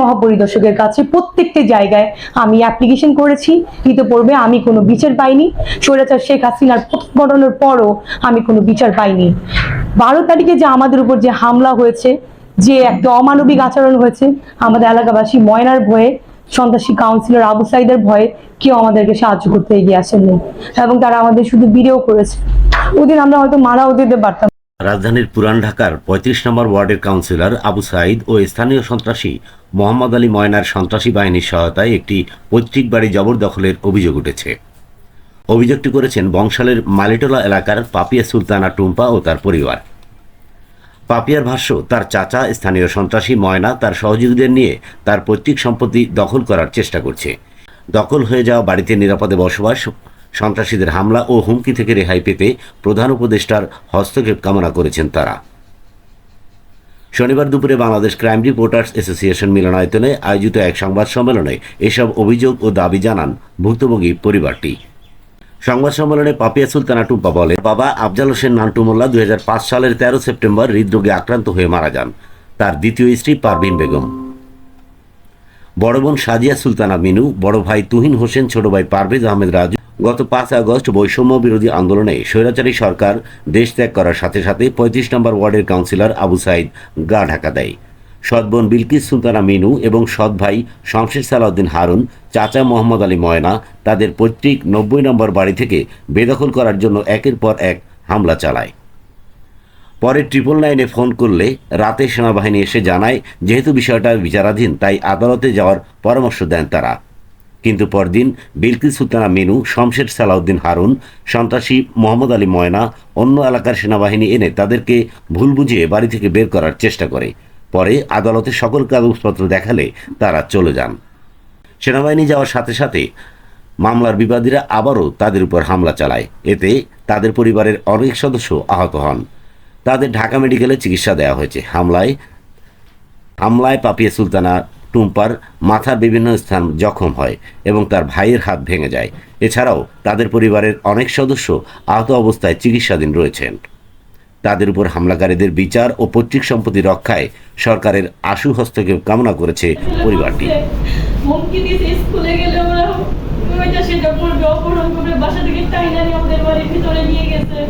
মহাপরিদর্শকের কাছে প্রত্যেকটি জায়গায় আমি অ্যাপ্লিকেশন করেছি। ইতিপূর্বে আমি কোনো বিচার পাইনি। স্বৈরাচার শেখ হাসিনার প্রথম পরও আমি কোনো বিচার পাইনি। বারো তারিখে যে আমাদের উপর যে হামলা হয়েছে, যে একটা অমানবিক আচরণ হয়েছে, আমাদের এলাকাবাসী ময়নার ভয়ে, সন্ত্রাসী কাউন্সিলর আবু সাইদের ভয়ে কেউ আমাদেরকে সাহায্য করতে এগিয়ে আসেননি এবং তারা আমাদের শুধু ভিডিও করেছে। ওদিন আমরা হয়তো মারাও দিতে পারতাম। রাজধানীর পুরান ঢাকার পঁয়ত্রিশ নম্বর ওয়ার্ডের কাউন্সিলর আবু সাইদ ও স্থানীয় সন্ত্রাসী মোহাম্মদ আলী ময়নার সন্ত্রাসী বাহিনীর সহায়তায় একটি পৈতৃক বাড়ি জবরদখলের অভিযোগ উঠেছে। অভিযোগটি করেছেন বংশালের মালিটোলা এলাকার পাপিয়া সুলতানা টুম্পা ও তার পরিবার। পাপিয়ার ভাষ্য, তার চাচা, স্থানীয় সন্ত্রাসী ময়না তার সহযোগীদের নিয়ে তার পৈতৃক সম্পত্তি দখল করার চেষ্টা করছে। দখল হয়ে যাওয়া বাড়িতে নিরাপদে বসবাস সন্ত্রাসীদের হামলা ও হুমকি থেকে রেহাই পেতে প্রধান উপদেষ্টার হস্তক্ষেপ কামনা করেছেন তারা। শনিবার দুপুরে বাংলাদেশ ক্রাইম রিপোর্টার্স অ্যাসোসিয়েশন মিলনায়তনে আয়োজিত এক সংবাদ সম্মেলনে এসব অভিযোগ ও দাবি জানান ভুক্তভোগী পরিবারটি। সংবাদ সম্মেলনে পাপিয়া সুলতানা টুম্পা বলে বাবা আফজাল হোসেন নান্টু মোল্লা দুই হাজার পাঁচ সালের তেরো সেপ্টেম্বর হৃদরোগে আক্রান্ত হয়ে মারা যান। তার দ্বিতীয় স্ত্রী পারভিন বেগম। বড় বোন সাজিয়া সুলতানা মিনু, বড় ভাই তুহিন হোসেন, ছোট ভাই পারভেজ আহমেদ রাজু গত পাঁচ আগস্ট বৈষম্য বিরোধী আন্দোলনে স্বৈরাচারী সরকার দেশ ত্যাগ করার সাথে সাথে পঁয়ত্রিশ নম্বর ওয়ার্ডের কাউন্সিলর আবু সাইদ গা ঢাকা দেয়। সৎ বোন বিলকিস সুলতানা মিনু এবং সৎ ভাই শমশের সালাউদ্দিন হারুন, চাচা মোহাম্মদ আলী ময়না তাদের পৈতৃক নব্বই নম্বর বাড়ি থেকে বেদখল করার জন্য একের পর এক হামলা চালায়। পরে ট্রিপল নাইনে ফোন করলে রাতে সেনাবাহিনী এসে জানায়, যেহেতু বিষয়টা বিচারাধীন, তাই আদালতে যাওয়ার পরামর্শ দেন তারা। কিন্তু পরদিন বিলকিস সুলতানা মিনু, শমশের সালাউদ্দিন হারুন, সন্ত্রাসী মোহাম্মদ আলী ময়না, অন্য এলাকার সেনাবাহিনী এনে তাদেরকে ভুল বুঝিয়ে বাড়ি থেকে বের করার চেষ্টা করে। পরে আদালতে সকল কাগজপত্র দেখালে তারা চলে যান। সেনাবাহিনী যাওয়ার সাথে সাথে মামলার বিবাদীরা আবারও তাদের উপর হামলা চালায়। এতে তাদের পরিবারের অনেক সদস্য আহত হন। তাদের ঢাকা মেডিকেলে চিকিৎসা দেওয়া হয়েছে। হামলায় হামলায় পাপিয়া সুলতানা টুম্পার মাথার বিভিন্ন স্থান জখম হয় এবং তার ভাইয়ের হাত ভেঙে যায়। এছাড়াও তাদের পরিবারের অনেক সদস্য আহত অবস্থায় চিকিৎসাধীন রয়েছেন। তাদের উপর হামলাকারীদের বিচার ও পৈতৃক সম্পত্তি রক্ষায় সরকারের আশু হস্তক্ষেপ কামনা করেছে পরিবারটি। বাসা থেকে নিয়ে গেছে।